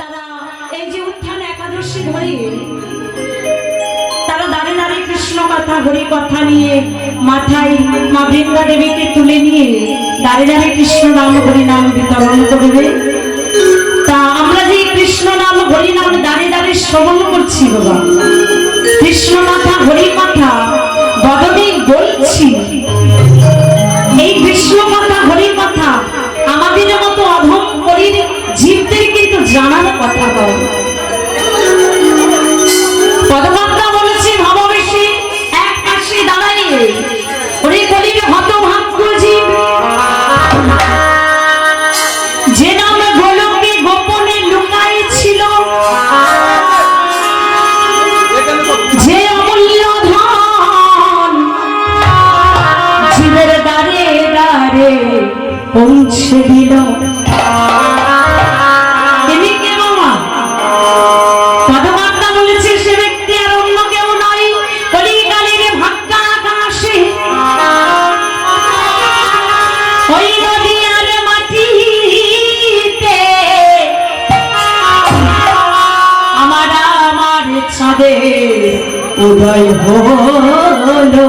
তারা এই যে উত্থান একাদশী ধরে, তারা দাঁড়ে দাঁড়িয়ে কৃষ্ণ কথা, হরি কথা নিয়ে মাথায় মা বৃন্দা দেবীকে তুলে নিয়ে দাঁড়ে দাঁড়িয়ে কৃষ্ণ নাম, হরি নাম বিতরণ করবে। তা আমরা যে কৃষ্ণ নাম, হরি নাম দাঁড়িয়ে দাঁড়িয়ে শ্রবণ করছি বাবা, কৃষ্ণ কথা হরি কথা বদনেই বলছি। এই কৃষ্ণ কথা হরি কথা আমাদের আমার ছাদে উদয় হলো।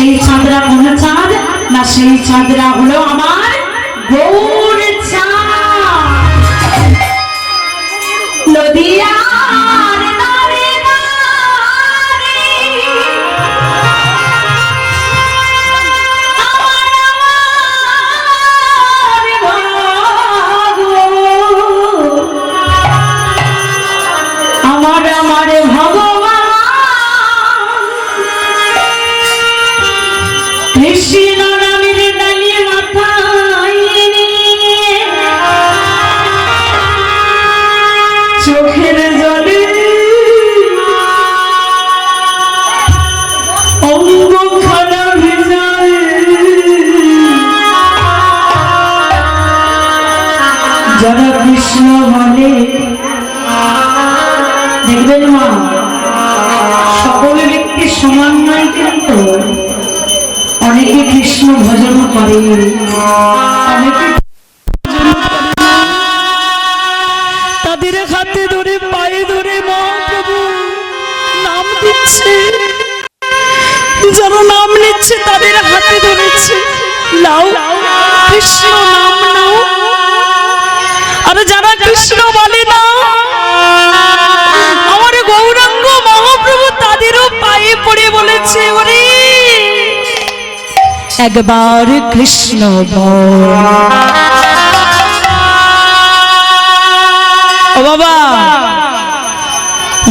সেই চাঁদরা কোন চাঁদ না সেই চাঁদরা হলো আমার গৌর দেখবেন মা, সকল ব্যক্তি সমান নয় কিন্তু অনেকে কৃষ্ণ ভজন করে। অনেকে তাদের হাতে ধরে, পায়ে ধরে নাম দিচ্ছে। যারা নাম নিচ্ছে, তাদের হাতে ধরেছে। লাও কৃষ্ণ নাম নাও। আর যারা কৃষ্ণ বলে না, আমার গৌরাঙ্গ মহাপ্রভু তাদেরও পায়ে পড়ে বলেছে, ওরে। একবার কৃষ্ণ বাবা,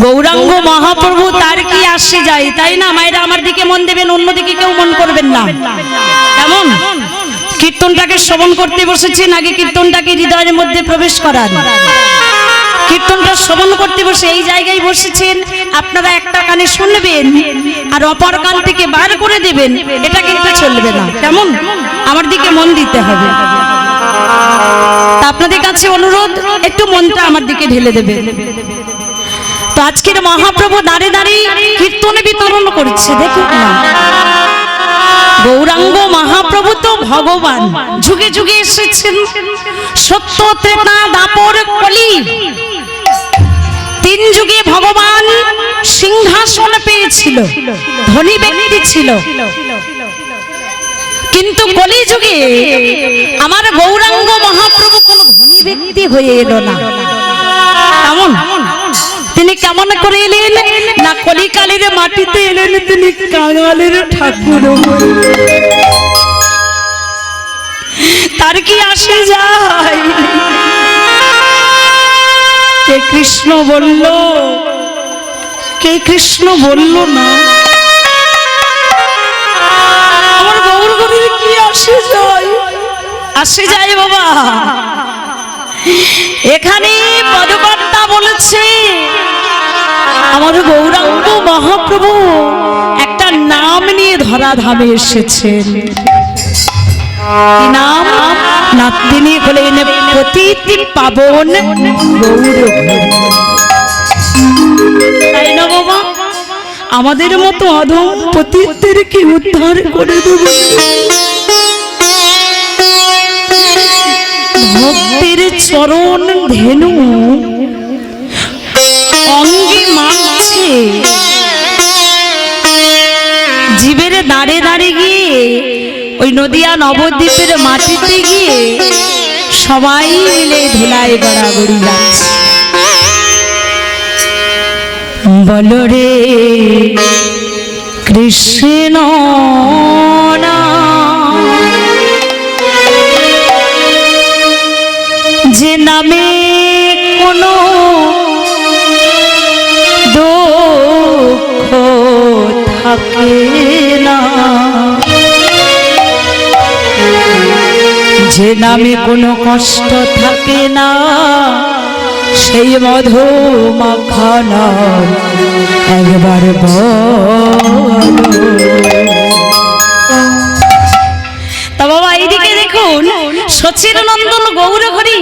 গৌরাঙ্গ মহাপ্রভু তার কি আসে যায়, তাই না? মায়েরা আমার দিকে মন দেবেন, অন্যদিকে কেউ মন করবেন না। কেমন? কীর্তনটাকে শ্রবণ করতে বসেছেন, আগে কীর্তনটাকে হৃদয়ের মধ্যে প্রবেশ করান। কীর্তনটা শ্রবণ করতে বসে এই জায়গায় বসেছেন, আপনারা একটা কানে শুনবেন আর অপর কান থেকে বার করে দেবেন, এটা কিন্তু চলবে না। কেমন? আমার দিকে মন দিতে হবে। তা আপনাদের কাছে অনুরোধ, একটু মনটা আমার দিকে ঢেলে দেবে। তো আজকের মহাপ্রভু দাঁড়িয়ে দাঁড়িয়ে কীর্তন বিতরণ করছে, দেখুন গৌরাঙ্গ মহাপ্রভু তো ভগবান। যুগে যুগে এসেছেন। সত্য ত্রেতা দাপর কলি। তিন যুগে ভগবান সিংহাসন পেয়েছিল। ধনী ব্যক্তি ছিল। কিন্তু কলি যুগে আমার গৌরাঙ্গ মহাপ্রভু কোন ধনী ব্যক্তি হয়ে এলো না। কেমন? তিনি কেমন করে এলেন? না কলিকালের মাটিতে এলেন তিনি কাঙালের ঠাকুর। তার কি আসে যায়? কে কৃষ্ণ বলল, কে কৃষ্ণ বলল না? আমার গৌর গরিব কি আসে যায়? আসে যায় বাবা। এখানে পদকর্তা বলেছে, আমার গৌরাঙ্গ মহাপ্রভু একটা নাম নিয়ে ধরা ধামে এসেছেন। নাম? না তিনি হলেন প্রতীতি পাবন। তাই না আমাদের মতো অধম পতিতদেরকে উদ্ধার করে দেব? ভক্তের চরণ ধেনু। নদিয়া নবদ্বীপের মাটিতে গিয়ে সবাই মিলে ধুলায় গড়াগড়ি যাচ্ছে বলরে কৃষ্ণ যে নামে কোনো কষ্ট থাকে না সেই মধু মাখানা একবার তা বাবা এইদিকে দেখুন সচির নন্দন গৌরহরি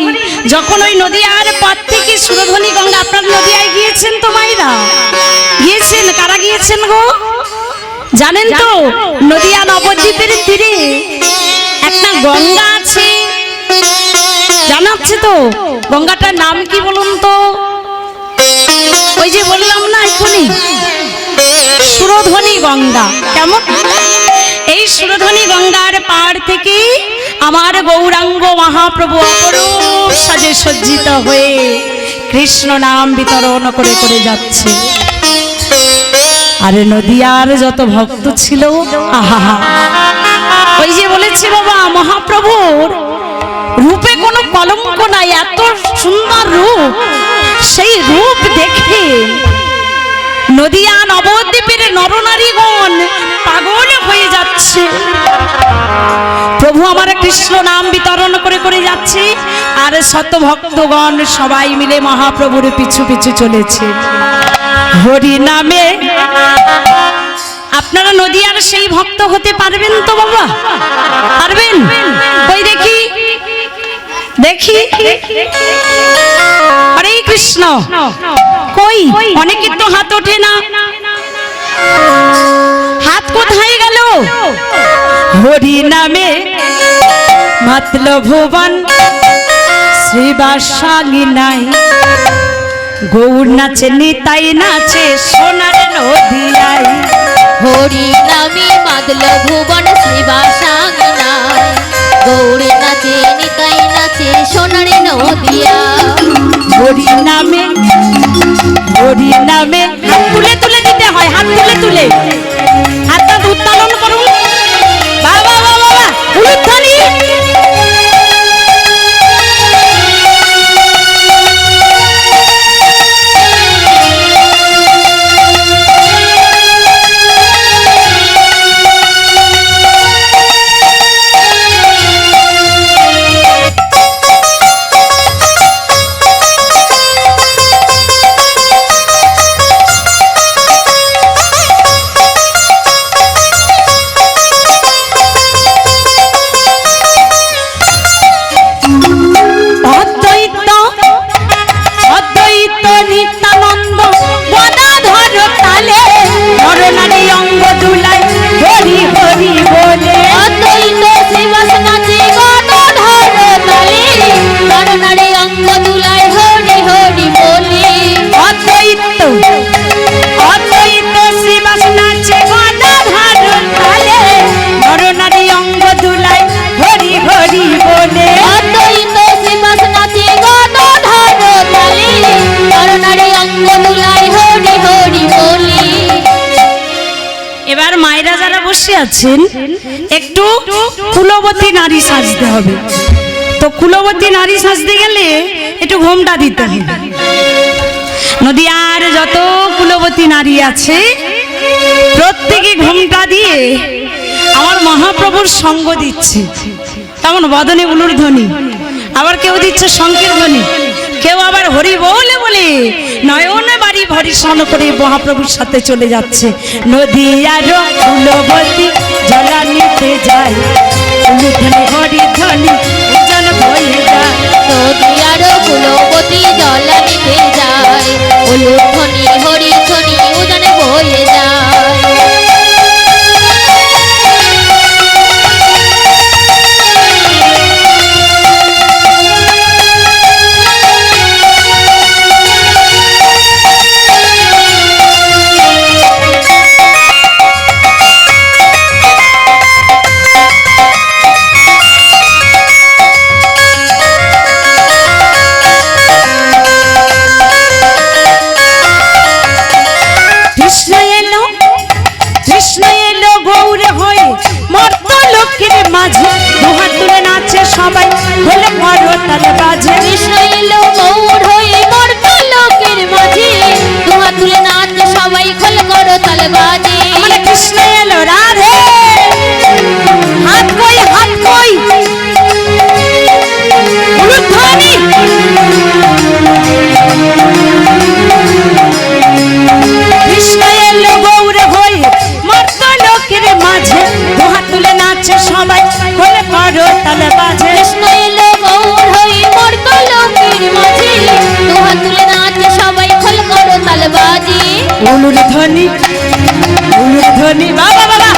যখন ওই নদীয়ার পার থেকে সুরধ্বনি গঙ্গা আপনার নদীয়ায় গিয়েছেন তো মাইরা গিয়েছেন? কারা গিয়েছেন গো? জানেন তো নদীয়া নবদ্বীপের তীরে একটা গঙ্গা আছে জানাচ্ছে তো। গঙ্গাটার নাম কি বলুন তো? ওই যে বললাম না এখনই সুরধ্বনি গঙ্গা। কেমন? এই সুরধ্বনি গঙ্গার পাড় থেকে আমার গৌরাঙ্গ মহাপ্রভু অপরূপ সাজে সজ্জিত হয়ে কৃষ্ণ নাম বিতরণ করে করে যাচ্ছে। আরে নদিয়ার যত ভক্ত ছিল আহা। ওই যে বলেছি বাবা, মহাপ্রভুর কোনো কলঙ্ক নাই, এত সুন্দর রূপ। সেই রূপ দেখে নদিয়া নবদ্বীপের নরনারীগণ পাগল হয়ে যাচ্ছে। প্রভু আমার কৃষ্ণ নাম বিতরণ করে করে যাচ্ছে, আর শত ভক্তগণ সবাই মিলে মহাপ্রভুর পিছু পিছু চলেছে। হরি নামে। আপনারা নদিয়ার সেই ভক্ত হতে পারবেন তো বাবা? পারবেন? ওই দেখি দেখি। হরে কৃষ্ণ। কই? অনেকের তো হাত ওঠে না। হাত কোথায় গেল? হরি নামে মাতল ভুবন শ্রীবাসাঙ্গী নাই। গৌর নাচে নিতাই নাচে সোনার আছেন, একটু কুলবতী নারী সাজতে হবে। তো কুলবতী নারী সাজতে গেলে একটু ঘোমটা দিতে হবে। নদীয়ার যত কুলবতী নারী আছে, প্রত্যেকে ঘোমটা দিয়ে আমার মহাপ্রভুর সঙ্গ দিচ্ছে। তেমন বদনে উলুর ধ্বনি। আবার কেউ দিচ্ছে শঙ্কের ধ্বনি। কেউ আবার হরি বলে বলে নয়নে বাড়ি ভরিষণ করে মহাপ্রভুর সাথে চলে যাচ্ছে। নদী আর কুলবতী জলা নিতে যায়। উলুধ্বনি হরি ধনি উজ্জ্বল হয়ে যায়। নদীয়ার কুলবতী জলা নিতে যায়। উলুধ্বনি এলো গৌর হয়ে মর্ত লোকের মাঝে। দুহাত তুলে নাচে সবাই হলে মরো বাজে। কৃষ্ণ এলো গৌর হয়ে মর্ত লোকের মাঝে। দুহাত তুলে নাচ সবাই খোল করো তাল বাজে। আমার কৃষ্ণ এলো রাধে। হাত কই হাত কই। উলুধ্বনি ধ্বনি। উলুর ধ্বনি বাবা বাবা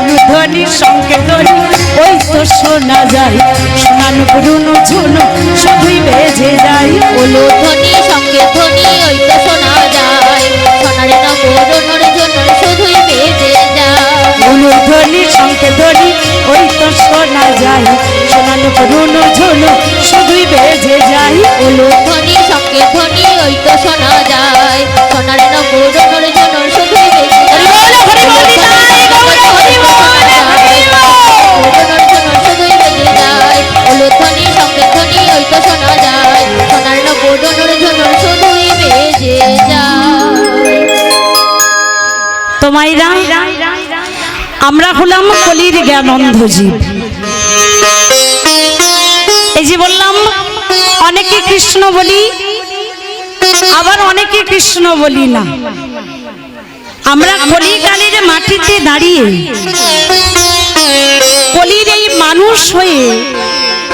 উলুর ধ্বনি সঙ্গে ধ্বনি। ওই তো শোনা যায় শোনানো পুরনো ঝুনো শুধুই বেজে যায়। ওলো ধ্বনি সঙ্গে ধ্বনি ওই তো শোনা যায়। সোনার নগর জন্য শুধুই বেজে যায়। উলুর ধ্বনি সঙ্গে ধ্বনি ওই তো শোনা যায়। শোনানো পুরনো ঝুনো শুধুই বেজে যায়। ওলো ধ্বনি সঙ্গে ধ্বনি ওই তো শোনা যায়। সোনার নগর জন্য তোমাইরা আমরা হলাম কলির জ্ঞানন্ধ জীব এই যে বললাম, অনেকে কৃষ্ণ বলি, আবার অনেকে কৃষ্ণ বলি না। আমরা কলিকালের মাটিতে দাঁড়িয়ে, কলির এই মানুষ হয়ে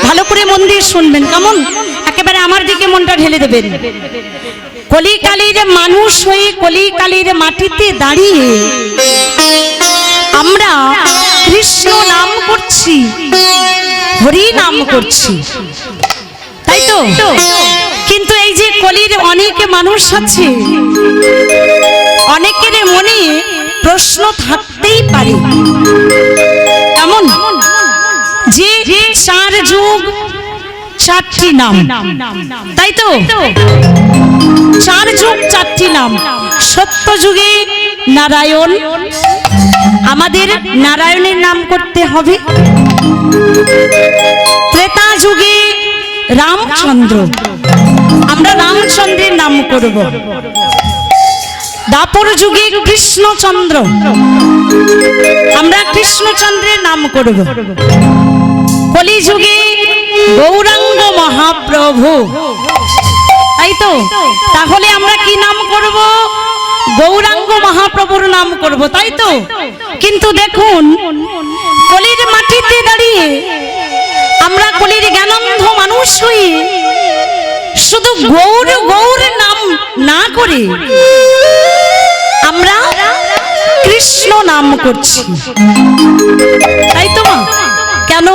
ভালো করে মন দিয়ে শুনবেন। কেমন? একেবারে আমার দিকে মনটা ঢেলে দেবেন। কলিকালের মানুষ হয়ে কলিকালের মাটিতে দাঁড়িয়ে আমরা কৃষ্ণ নাম করছি, হরি নাম করছি। তাই তো? কিন্তু এই যে কলির অনেক মানুষ আছে, অনেকের মনে প্রশ্ন থাকতেই পারে। এমন যে চার যুগ চারটি নাম। তাই তো? চার যুগ চারটি নাম। সত্য যুগে নারায়ণ। আমাদের নারায়ণের নাম করতে হবে। ত্রেতা যুগে রামচন্দ্র। আমরা রামচন্দ্রের নাম করব। দাপর যুগে কৃষ্ণচন্দ্র। আমরা কৃষ্ণচন্দ্রের নাম করব। কলি যুগে গৌরাঙ্গ মহাপ্রভু। তাই তো? তাহলে আমরা কি নাম করব? গৌরাঙ্গ মহাপ্রভুর নাম করব, তাই তো? কিন্তু দেখুন, কলির মাটিতে দাঁড়িয়ে আমরা কলির জ্ঞানন্ধ মানুষ হয়ে শুধু গৌর গৌর নাম না করে আমরা কৃষ্ণ নাম করছি। তাই তো মা? কেন?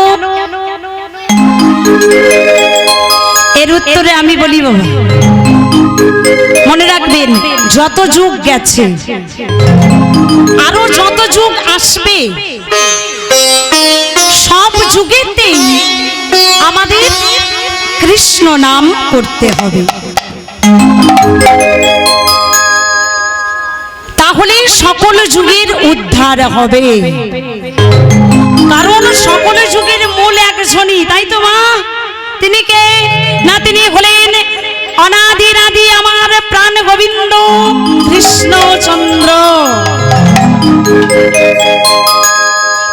উত্তরে আমি বলি, বাবা। মনে রাখবেন, যত যুগ গেছে, আরও যত যুগ আসবে, সব যুগেতেই আমাদের কৃষ্ণ নাম করতে হবে। তাহলে সকল যুগের উদ্ধার হবে। কারণ সকল যুগের মূল একজনই তাই তো মা তিনি কে না তিনি হলেন অনাদির আদি আমার প্রাণ গোবিন্দ কৃষ্ণচন্দ্র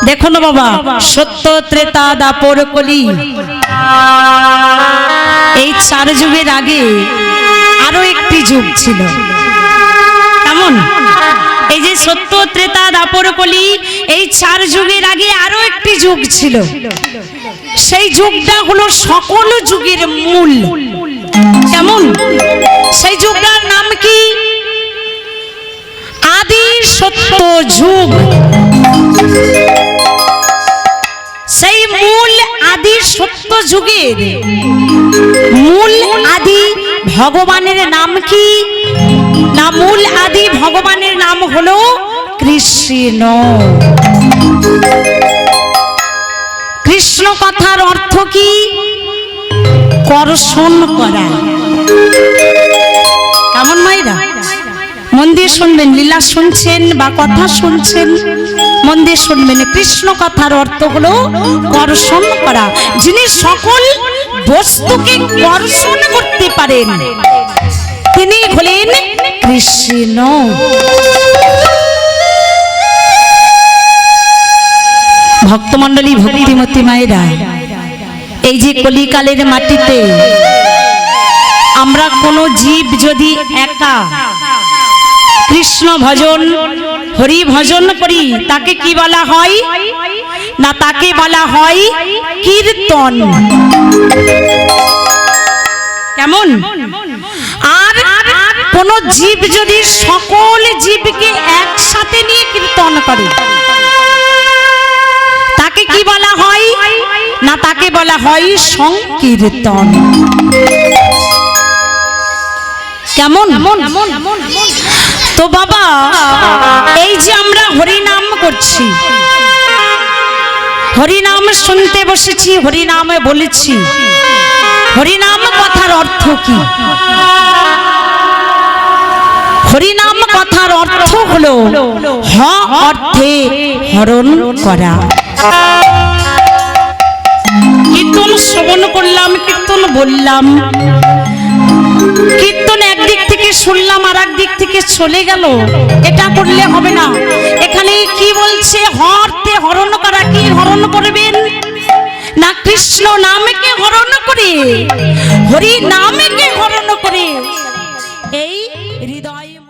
দেখুন বাবা, সত্য ত্রেতা দাপর কলি। এই চার যুগের আগে আরও একটি যুগ ছিল। কেমন? এই যে সত্য ত্রেতা দাপর কলি, এই চার যুগের আগে আরও একটি যুগ ছিল। সেই যুগটা হলো সকল যুগের মূল। কেমন? সেই যুগটার নাম কি? আদি সত্য যুগ। সেই মূল আদি সত্য যুগের মূল আদি ভগবানের নাম কি? না, মূল আদি ভগবানের নাম হলো কৃষ্ণ। কৃষ্ণ কথার অর্থ কি? কর্ষণ করা। কেমন মাইরা? মন দিয়ে শুনবেন, লীলা শুনছেন বা কথা শুনছেন, মন দিয়ে শুনবেন কৃষ্ণ কথার অর্থ হলো কর্ষণ করা। যিনি সকল বস্তুকে কর্ষণ করতে পারেন, তিনি হলেন কৃষ্ণ। ভক্তমণ্ডলী ভক্তিমতী মায়েরা, এই যে কলিকালের মাটিতে আমরা কোনো জীব যদি একা কৃষ্ণ ভজন, হরি ভজন করি, তাকে কি বলা হয়? না, তাকে বলা হয় কীর্তন। কেমন? আর কোন জীব যদি সকল জীবকে একসাথে নিয়ে কীর্তন করে তাকে কি বলা হয়? না তাকে বলা হয় সংকীর্তন। কেমন? তো বাবা এই যে আমরা হরিনাম করছি হরিনাম শুনতে বসেছি হরিনামে বলেছি। হরিনাম কথার অর্থ কি? হরিনাম কথার অর্থ হলো হ অর্থে হরণ করা। কীর্তন শ্রবণ করলাম, কীর্তন বললাম। কীর্তন একদিক থেকে শুনলাম আর দিক থেকে চলে গেল। এটা করলে হবে না। এখানে কি বলছে? হরতে হরণ করা, কি হরণ করবেন? না কৃষ্ণ নামকে হরণ করে? হরি নামকে